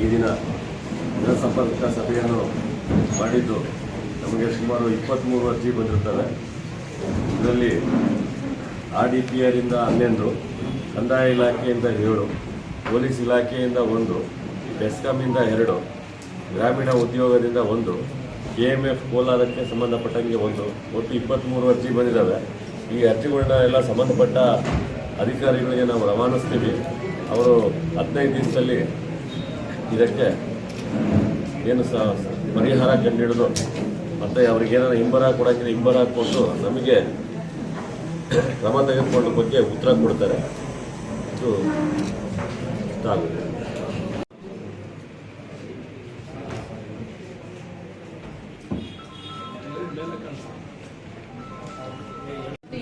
ಈ ದಿನ ಜನಸಂಪರ್ಕ ಸಭೆಯನ್ನು ಮಾಡಿದ್ದು ನಮಗೆ ಸುಮಾರು ಇಪ್ಪತ್ತ್ಮೂರು ಅರ್ಜಿ ಬಂದಿರ್ತವೆ ಇದರಲ್ಲಿ ಆರ್ ಡಿ ಪಿ ಆರಿಂದ ಹನ್ನೊಂದು, ಕಂದಾಯ ಇಲಾಖೆಯಿಂದ ಏಳು, ಪೊಲೀಸ್ ಇಲಾಖೆಯಿಂದ ಒಂದು ಬೆಸ್ಕಾಮಿಂದ ಎರಡು, ಗ್ರಾಮೀಣ ಉದ್ಯೋಗದಿಂದ ಒಂದು, ಕೆ ಎಂ ಎಫ್ ಕೋಲಾರಕ್ಕೆ ಸಂಬಂಧಪಟ್ಟಂಗೆ ಒಂದು, ಒಟ್ಟು ಇಪ್ಪತ್ತ್ಮೂರು ಅರ್ಜಿ ಬಂದಿದ್ದಾವೆ. ಈ ಅರ್ಜಿಗಳನ್ನ ಎಲ್ಲ ಸಂಬಂಧಪಟ್ಟ ಅಧಿಕಾರಿಗಳಿಗೆ ನಾವು ರವಾನಿಸ್ತೀವಿ. ಅವರು ಹದಿನೈದು ದಿವಸದಲ್ಲಿ ಇದಕ್ಕೆ ಏನು ಸಹ ಪರಿಹಾರ ಕಂಡುಹಿಡಿದು ಮತ್ತು ಅವ್ರಿಗೇನಾರು ಹಿಂಬರ ಕೊಡೋಕ್ಕಿಂತ ಹಿಂಬರ ಕೊಟ್ಟು ನಮಗೆ ಕ್ರಮ ತೆಗೆದುಕೊಂಡ ಬಗ್ಗೆ ಉತ್ತರ ಕೊಡ್ತಾರೆ. ಇದು ಇಷ್ಟ ಆಗುತ್ತೆ.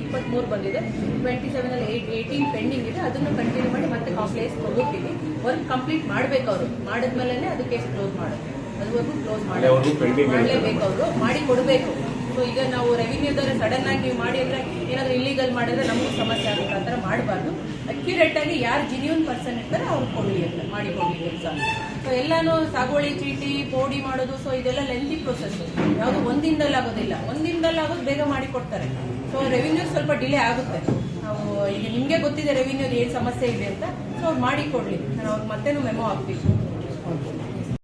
ಇಪ್ಪತ್ಮೂರು ಬಂದಿದೆ. ಟ್ವೆಂಟಿ ಸೆವೆನ್ ಅಲ್ಲಿ ಏಟ್ ಏಯ್ಟೀನ್ ಪೆಂಡಿಂಗ್ ಇದೆ. ಅದನ್ನು ಕಂಟಿನ್ಯೂ ಮಾಡಿ ಮತ್ತೆ ಕಾಂಪ್ಲೇಸ್ ಹೋಗ್ತೀವಿ. ವರ್ಕ್ ಕಂಪ್ಲೀಟ್ ಮಾಡ್ಬೇಕು ಅವರು. ಮಾಡಿದ್ಮೇಲೆ ಅದು ಕೇಸ್ ಕ್ಲೋಸ್ ಮಾಡೋದು. ಅದುವರೆಗೂ ಕ್ಲೋಸ್. ಮಾಡಲೇಬೇಕು ಅವರು. ಮಾಡಿ ಕೊಡಬೇಕು. ಸೊ ಈಗ ನಾವು ರೆವಿನ್ಯೂದವ್ರೆ ಸಡನ್ ಆಗಿ ನೀವು ಮಾಡಿ ಅಂದ್ರೆ ಏನಾದ್ರು ಇಲ್ಲಿಗಲ್ ಮಾಡಿದ್ರೆ ನಮಗೂ ಸಮಸ್ಯೆ ಆಗುತ್ತೆ. ಆ ಥರ ಮಾಡಬಾರ್ದು. ಅಕ್ಯುರೇಟ್ ಆಗಿ ಯಾರು ಜಿನ್ಯೂನ್ ಪರ್ಸನ್ ಇರ್ತಾರೆ ಅವ್ರು ಕೊಡಲಿ ಅಂತ. ಮಾಡಿ ಕೊಡಲಿ ಕೆಲಸ ಸೊ ಎಲ್ಲಾನು ಸಾಗುವಳಿ ಚೀಟಿ ಪೋಡಿ ಮಾಡೋದು. ಸೊ ಇದೆಲ್ಲ ಲೆಂತಿ ಪ್ರೊಸೆಸ್ ಯಾವುದು ಒಂದಿನದಲ್ಲಿ ಆಗೋದಿಲ್ಲ ಒಂದಿನದಲ್ಲಿ ಆಗೋದು ಬೇಗ ಮಾಡಿ ಕೊಡ್ತಾರೆ. ಸೊ ರೆವಿನ್ಯೂ ಸ್ವಲ್ಪ ಡಿಲೇ ಆಗುತ್ತೆ. ನಾವು ಈಗ ನಿಮಗೆ ಗೊತ್ತಿದೆ ರೆವಿನ್ಯೂದು ಏನು ಸಮಸ್ಯೆ ಇದೆ ಅಂತ ಸೊ ಅವ್ರು ಮಾಡಿಕೊಡ್ಲಿ. ನಾನು ಅವ್ರಿಗೆ ಮತ್ತೆನೂ ಮೆಮೊ ಹಾಕ್ತೀವಿ